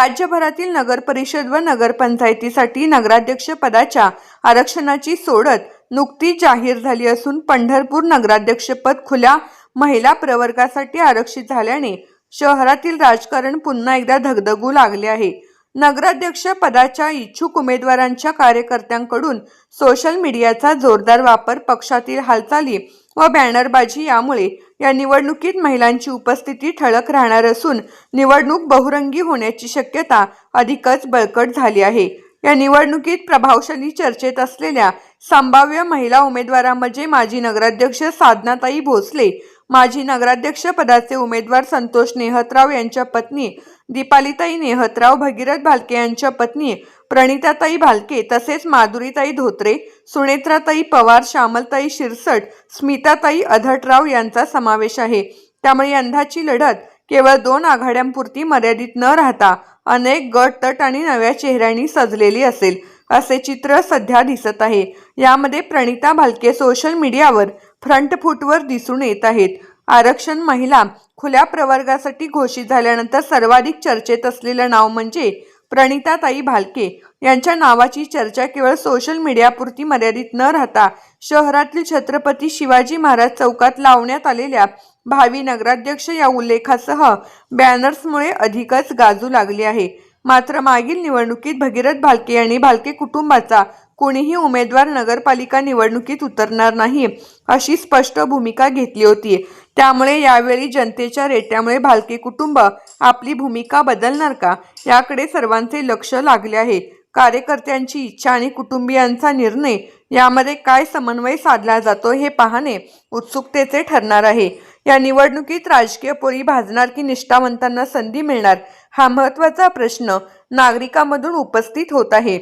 राज्यभरातील नगरपरिषद व नगरपंचायतीसाठी नगराध्यक्ष पदाच्या आरक्षणाची सोडत नुकतीच जाहीर झाली असून पंढरपूर नगराध्यक्षपद खुल्या महिला प्रवर्गासाठी आरक्षित झाल्याने शहरातील राजकारण पुन्हा एकदा धगधगू लागले आहे. नगराध्यक्ष पदाच्या इच्छुक उमेदवारांच्या कार्यकर्त्यांकडून सोशल मीडियाचा जोरदार वापर पक्षातील हालचाली व बॅनरबाजी यामुळे या निवडणुकीत महिलांची उपस्थिती ठळक राहणार असून निवडणूक बहुरंगी होण्याची शक्यता अधिकच बळकट झाली आहे. या निवडणुकीत प्रभावशाली चर्चेत असलेल्या संभाव्य महिला उमेदवारांमध्ये माजी नगराध्यक्ष साधनाताई भोसले माजी नगराध्यक्ष पदाचे उमेदवार संतोष नेहतराव यांच्या पत्नी दीपालीताई नेहतराव भगीरथ भालके यांच्या पत्नी प्रणिताताई भालके तसेच माधुरीताई धोत्रे सुनेत्राताई पवार श्यामलताई शिरसट स्मिताताई अधटराव यांचा समावेश आहे. त्यामुळे यंदाची लढत केवळ दोन आघाड्यांपुरती मर्यादित न राहता अनेक गट तट आणि नव्या चेहऱ्यांनी सजलेली असेल असे चित्र सध्या दिसत आहे. यामध्ये प्रणिता भालके सोशल मीडियावर फ्रंट फूटवर दिसून येत आहेत. आरक्षण महिला खुल्या प्रवर्गासाठी घोषित झाल्यानंतर सर्वाधिक चर्चेत असलेलं नाव म्हणजे प्रणिताताई भालके. यांच्या नावाची चर्चा केवळ सोशल मीडियापुरती मर्यादित न राहता शहरातील छत्रपती शिवाजी महाराज चौकात लावण्यात आलेल्या भावी नगराध्यक्ष या उल्लेखासह बॅनर्समुळे अधिकच गाजू लागली आहे. मात्र मागील निवडणुकीत भगीरथ भालके यांनी भालके कुटुंबाचा कोणीही उमेदवार नगरपालिका निवडणुकीत उतरणार नाही अशी स्पष्ट भूमिका घेतली होती. त्यामुळे यावेळी जनतेच्या रेट्यामुळे भालके कुटुंब आपली भूमिका बदलणार का? याकडे सर्वांचे लक्ष लागले आहे. कार्यकर्त्यांची इच्छा आणि कुटुंबियांचा निर्णय यामध्ये काय समन्वय साधला जातो हे पाहणे उत्सुकतेचे ठरणार आहे. या निवडणुकीत राजकीय पोळी भाजणार की निष्ठावंतांना संधी मिळणार हा महत्त्वाचा प्रश्न नागरिकांमधून उपस्थित होत आहे.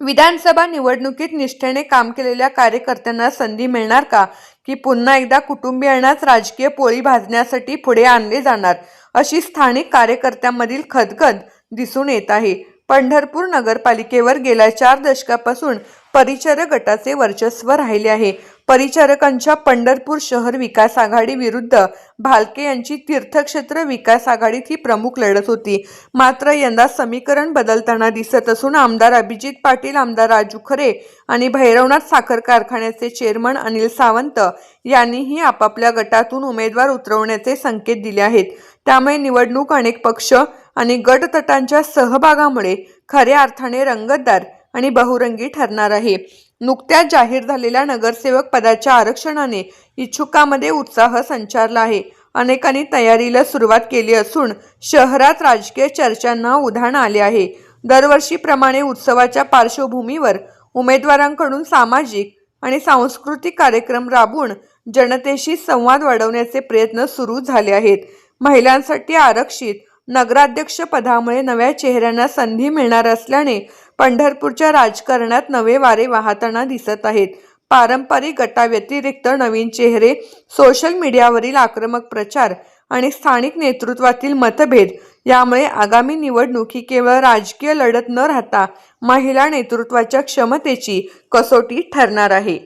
विधानसभा निवडणुकीत निष्ठेने काम केलेल्या कार्यकर्त्यांना संधी मिळणार का? की पुन्हा एकदा कुटुंबियांनाच राजकीय पोळी भाजण्यासाठी पुढे आणले जाणार? अशी स्थानिक कार्यकर्त्यांमधील खदखद दिसून येत आहे. पंढरपूर नगरपालिकेवर गेल्या चार दशकापासून परिचारक गटाचे वर्चस्व राहिले आहे. परिचारकांच्या पंढरपूर शहर विकास आघाडी विरुद्ध भालके यांची तीर्थक्षेत्र विकास आघाडीत ही प्रमुख लढत होती. मात्र यंदा समीकरण बदलताना दिसत असून आमदार अभिजित पाटील आमदार राजू खरे आणि भैरवनाथ साखर कारखान्याचे चेअरमन अनिल सावंत यांनीही आपापल्या गटातून उमेदवार उतरवण्याचे संकेत दिले आहेत. त्यामुळे निवडणूक अनेक पक्ष आणि गटतटांच्या सहभागामुळे खऱ्या अर्थाने रंगतदार आणि बहुरंगी ठरणार आहे. नुकत्याच जाहीर झालेल्या नगरसेवक पदाच्या आरक्षणाने इच्छुकामध्ये उत्साह संचारला आहे. अनेकांनी तयारीला सुरुवात केली असून शहरात राजकीय चर्चांना उधाण आले आहे. दरवर्षीप्रमाणे उत्सवाच्या पार्श्वभूमीवर उमेदवारांकडून सामाजिक आणि सांस्कृतिक कार्यक्रम राबवून जनतेशी संवाद वाढवण्याचे प्रयत्न सुरू झाले आहेत. महिलांसाठी आरक्षित नगराध्यक्षपदामुळे नव्या चेहऱ्यांना संधी मिळणार असल्याने पंढरपूरच्या राजकारणात नवे वारे वाहताना दिसत आहेत. पारंपरिक गटाव्यतिरिक्त नवीन चेहरे सोशल मीडियावरील आक्रमक प्रचार आणि स्थानिक नेतृत्वातील मतभेद यामुळे आगामी निवडणूक ही केवळ राजकीय लढत न राहता महिला नेतृत्वाच्या क्षमतेची कसोटी ठरणार आहे.